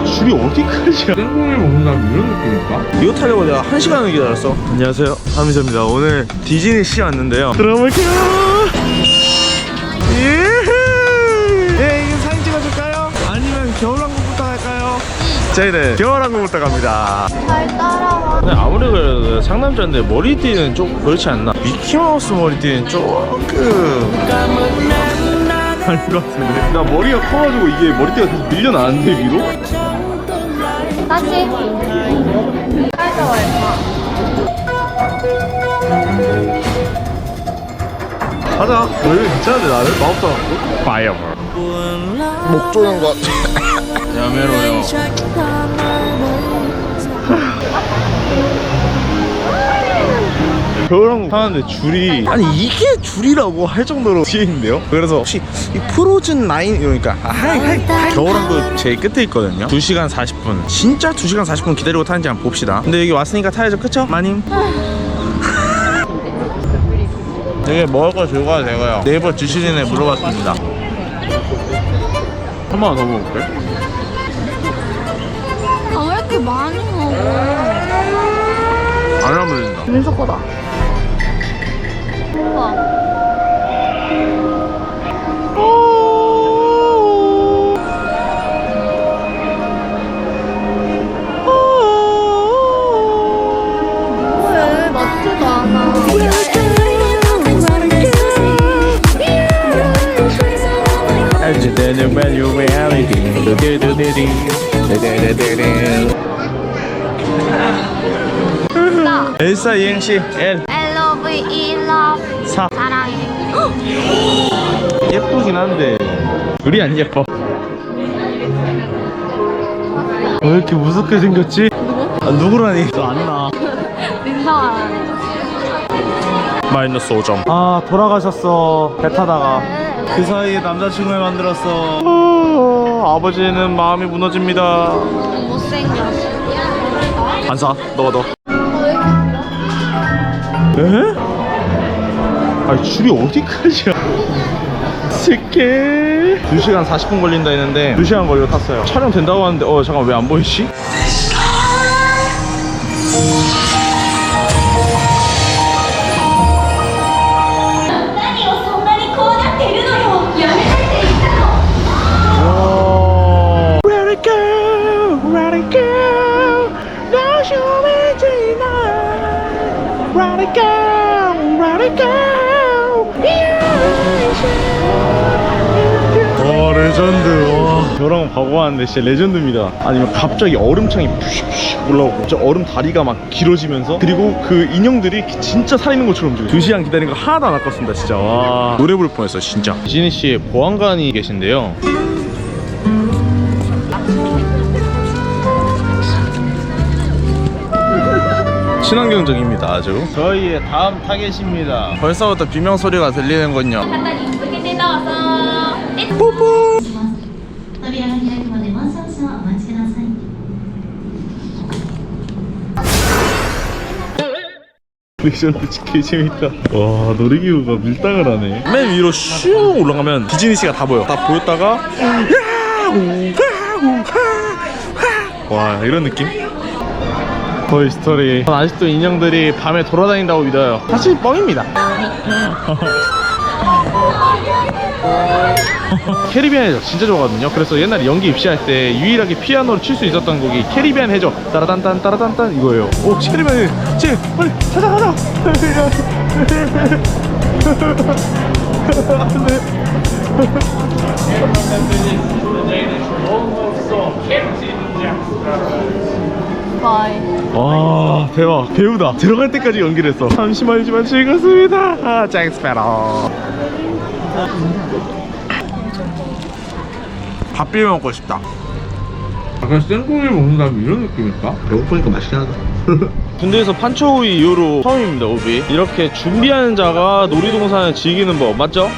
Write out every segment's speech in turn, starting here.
아니 줄이 어디까지야? 땡콩을 먹는다면 이런 느낌일까? 이거 타려고 내가 한 시간을 기다렸어. 안녕하세요, 하미서입니다. 오늘 디즈니 씨 왔는데요. 들어볼게요. 예. 네, 이거 사진 찍어줄까요? 아니면 겨울왕국부터 할까요? 저희는 겨울왕국부터 갑니다. 잘 따라와. 근데 아무리 그래도 상남자인데 머리띠는 좀 그렇지 않나? 미키마우스 머리띠는 조금 아닌 것 같은데 나 머리가 커가지고 이게 머리띠가 계속 밀려나는데 위로? 다시. 살짝 얼마? 가자 너 이거 괜찮은데 나를? 마법사 갖고? 파이어 목 조는 것 야메로요 겨울왕국 하는데 줄이 아니 이게 줄이라고 할 정도로 뒤에 있는데요? 그래서 혹시 이 프로즌 라인 이러니까 아, 하이 하이 하이 겨울왕국 제일 끝에 있거든요 2시간 40분 진짜 2시간 40분 기다리고 타는지 한번 봅시다 근데 여기 왔으니까 타야죠 그쵸? 마님? 되게 먹을 거 들고 가도 되고요 네이버 지시진에 물어봤습니다 한 번 더 먹을게 아, 왜 이렇게 많이 먹어? 안 하물린다 민서 거다. 우와. 왜 맞지도 않아? Agitated by your reality 두두두두두. 나 엘사 이행시 L L O V E love 4 사랑해. 예쁘긴 한데. 우리 안 예뻐. 왜 이렇게 무섭게 생겼지? 누구? 아, 누구라니? 저 안나. 민서 마이너스 5점. 아 돌아가셨어. 배 타다가. 그 사이에 남자친구를 만들었어. 어, 아버지는 마음이 무너집니다. 못생겼어. 안사. 너가 너. 에? 아니 줄이 어디까지야 새끼. 2시간 40분 걸린다 했는데 2시간 걸리고 탔어요. 촬영 된다고 하는데 어 잠깐 왜 안 보이지? It 와 레전드. 와. 저랑 바고 왔는데 진짜 레전드입니다. 아니면 갑자기 얼음창이 푸슉푸슉 올라오고 저 얼음 다리가 막 길어지면서 그리고 그 인형들이 진짜 살아있는 것처럼 움직여요. 2시간 기다리는 거 하나도 안 아깝습니다 진짜. 와. 노래 부를 뻔했어 진짜. 지니 씨의 보안관이 계신데요 친환경적입니다 아주 저희의 다음 타겟입니다 벌써부터 비명 소리가 들리는군요 扉が開くまでもう少々お待ちください。 레전드 개 재밌다 와 놀이기구가 밀당을 하네 맨 위로 슉 올라가면 디즈니씨가 다 보여 다 보였다가 야우 하우 하하 와 이런 느낌 토이 스토리. 전 아직도 인형들이 밤에 돌아다닌다고 믿어요. 사실 뻥입니다. 캐리비안 해적 진짜 좋아하거든요. 그래서 옛날에 연기 입시할 때 유일하게 피아노를 칠 수 있었던 곡이 캐리비안 해적 따라단딴 따라단딴 이거예요. 오 캐리비안 지 빨리 찾아가자 바이. 와 대박 배우다 들어갈 때까지 연기를 했어 잠시만이지만 즐겁습니다 아, 잭스페러 밥 비벼 먹고 싶다 약간 땡콩을 먹는다면 이런 느낌일까? 배고프니까 맛있긴 하다. 군대에서 판초우이 이후로 처음입니다 오비 이렇게 준비하는 자가 놀이동산을 즐기는 법 맞죠?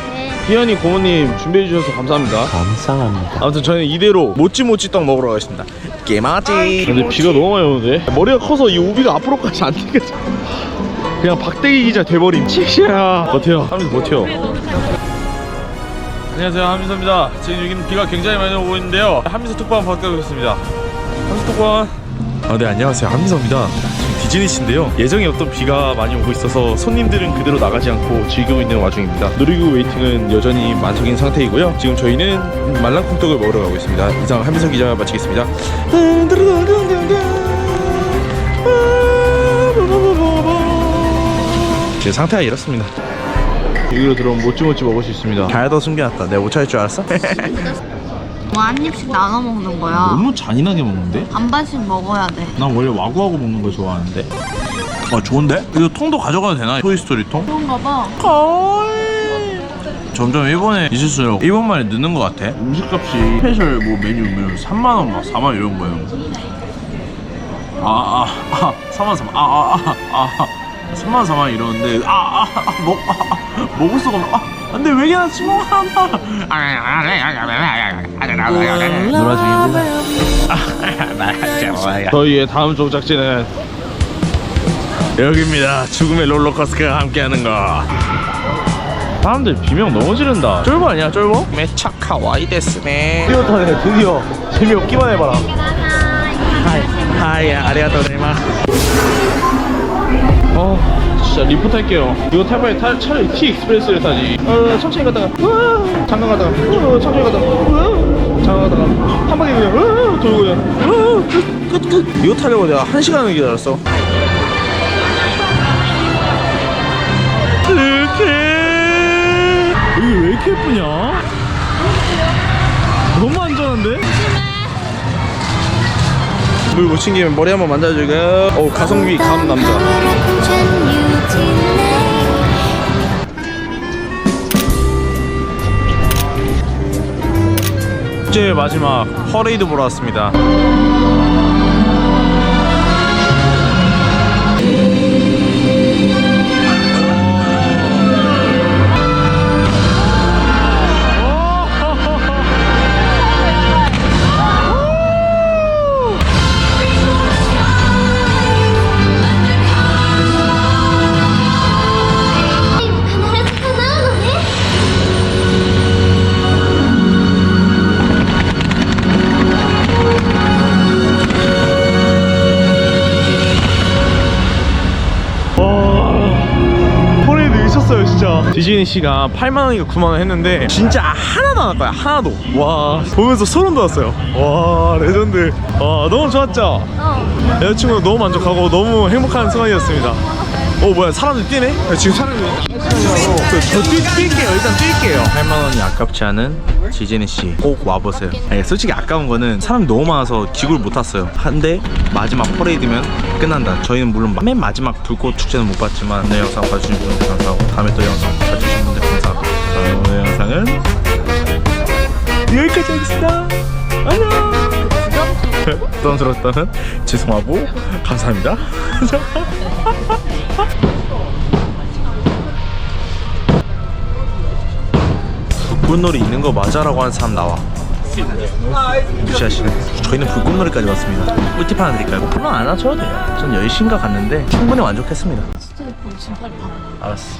네. 희연이 고모님 준비해 주셔서 감사합니다. 감사합니다. 아무튼 저희는 이대로 모찌모찌 떡 먹으러 가겠습니다. 게마찌 근데 비가 너무 많이 오는데? 머리가 커서 이 우비가 앞으로까지 안 되겠어 그냥 박대기 기자 돼버림. 칙시야. 버텨 하면서 버텨 안녕하세요. 한민서입니다. 지금 여기는 비가 굉장히 많이 오고 있는데요. 한민서 특파원 박대고 있습니다. 한국관 아, 네 안녕하세요. 한민서입니다 지금 디즈니시인데요. 예정에 없던 비가 많이 오고 있어서 손님들은 그대로 나가지 않고 즐기고 있는 와중입니다. 놀이기구 웨이팅은 여전히 만석인 상태이고요. 지금 저희는 말랑콩떡을 먹으러 가고 있습니다. 이상 한민서 기자 마치겠습니다. 제 상태가 이렇습니다. 여기로 들어오면 모찌모찌 먹을 수 있습니다. 잘더 숨겨놨다. 내가 못 찾을 줄 알았어? 뭐한 입씩 나눠 먹는 거야. 너무 잔인하게 먹는데? 반반씩 먹어야 돼. 난 원래 와구와구 먹는 걸 좋아하는데 어 좋은데? 이거 통도 가져가도 되나? 토이스토리 통? 그런가 봐. 점점 일본에 있을수록 일본말이 느는 것 같아 음식값이 스페셜 뭐 메뉴 면 3만 원 막 4만 원 이런 거예요 아아 아 아, 3만 4만 아아 아 아, 아, 3만 4만 이러는데 아아 아, 먹, 아, 아, 먹을 수가 없어 아 안돼 왜 이렇게 나 지금 놀아 중인데 저희의 다음 종착지는 여기입니다. 죽음의 롤러코스터가 함께하는 거. 사람들 비명 너무 지른다. 쫄보 아니야 쫄보? 메차카 와이 데스네. 드디어 타네 드디어. 재미없기만 해봐라. 하이. 하이 고자이마스 어 진짜 리포트 할게요. 이거 탈 바에 탈, 차라리 T 익스프레스를 타지. 어 천천히 가다가 으아, 잠깐 가다가 으아, 천천히 가다가 으아, 잠깐 가다가 한 바퀴 그냥 돌고 그냥 으아, 끝, 끝, 끝. 이거 타려고 내가 한 시간을 기다렸어 이렇게 여기 왜 이렇게 예쁘냐? 너무 안전한데? 물 묻힌 김에 머리 한번 만져주고 어 가성비 감 남자 축제의 마지막 퍼레이드 보러 왔습니다 디즈니 씨가 8만 원인가 9만 원 했는데 진짜 하나도 안할 거야 하나도. 와 보면서 소름 돋았어요. 와 레전드. 와 너무 좋았죠? 어. 여자친구도 너무 만족하고 너무 행복한 순간이었습니다. 어 뭐야 사람들 뛰네? 야, 지금 사람이. 저 뛰, 뛸게요. 일단 뛸게요. 8만 원이 아깝지 않은 지제니 씨꼭 와보세요. 아니, 솔직히 아까운 거는 사람이 너무 많아서 기구를 못 탔어요. 한데 마지막 퍼레이드면 끝난다. 저희는 물론 맨 마지막 불꽃 축제는 못 봤지만 오늘 영상 봐주신 분들 감사하고 다음에 또 영상 영상은 여기까지 하겠습니다. 안녕. 부담스러웠다면 죄송하고 감사합니다. 불꽃놀이 있는 거 맞아라고 하는 사람 나와. 무시하시네. 저희는 불꽃놀이까지 왔습니다. 꿀팁 하나 드릴까요? 물론 안 하셔도 돼요. 전 10시인가 갔는데 충분히 만족했습니다. 진짜 예뻐 지금 빨리 봐. 알았어